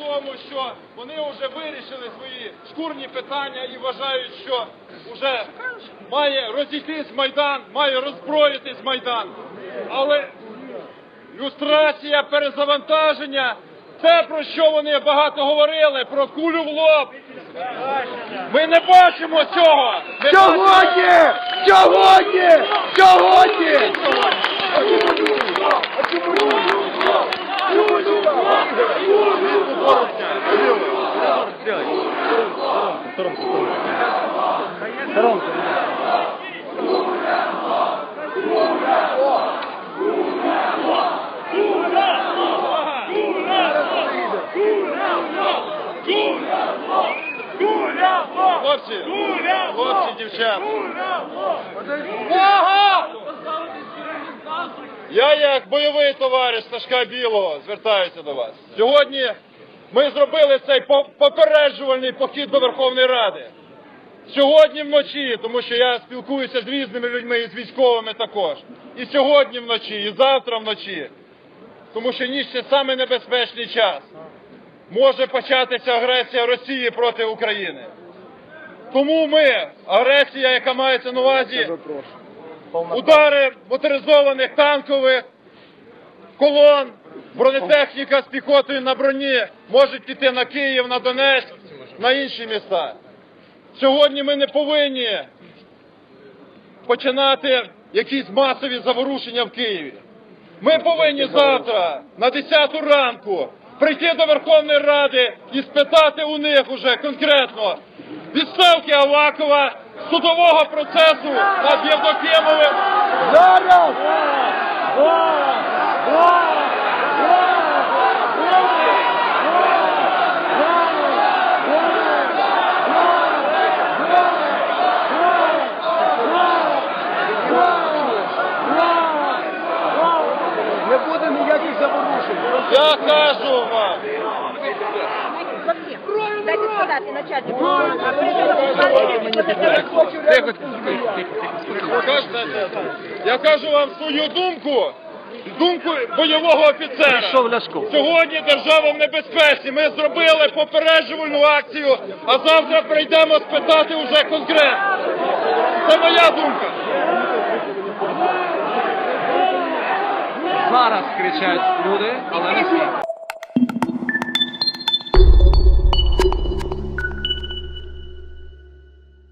тому, що вони вже вирішили свої шкурні питання і вважають, що вже має розійтись майдан, має роззброїтись майдан. Але люстрація, перезавантаження це про що вони багато говорили, про кулю в лоб. Ми не бачимо цього. Ми Сьогодні! Бачимо... Сьогодні! Хлопці, хлопці, дівчата. Увага! Я як бойовий товариш Сашка Білого звертаюся до вас. Сьогодні ми зробили цей попереджувальний похід до Верховної Ради. Сьогодні вночі, тому що я спілкуюся з різними людьми і з військовими також. І сьогодні вночі, і завтра вночі. Тому що ніч це саме небезпечний час. Може початися агресія Росії проти України. Тому ми, агресія, яка мається на увазі, удари моторизованих танкових колон, бронетехніка з піхотою на броні можуть піти на Київ, на Донецьк, на інші міста. Сьогодні ми не повинні починати якісь масові заворушення в Києві. Ми повинні завтра на 10 ранку прийти до Верховної Ради і спитати у них уже конкретно відставки Авакова, судового процесу над Євдокимовим. Зараз! Я кажу вам, Дайте сказати начальнику. Я кажу вам свою думку, думку бойового офіцера. Сьогодні держава в небезпеці. Ми зробили попереджувальну акцію, а завтра прийдемо спитати уже конкретно. Це моя думка. Зараз кричать люди, але не всі.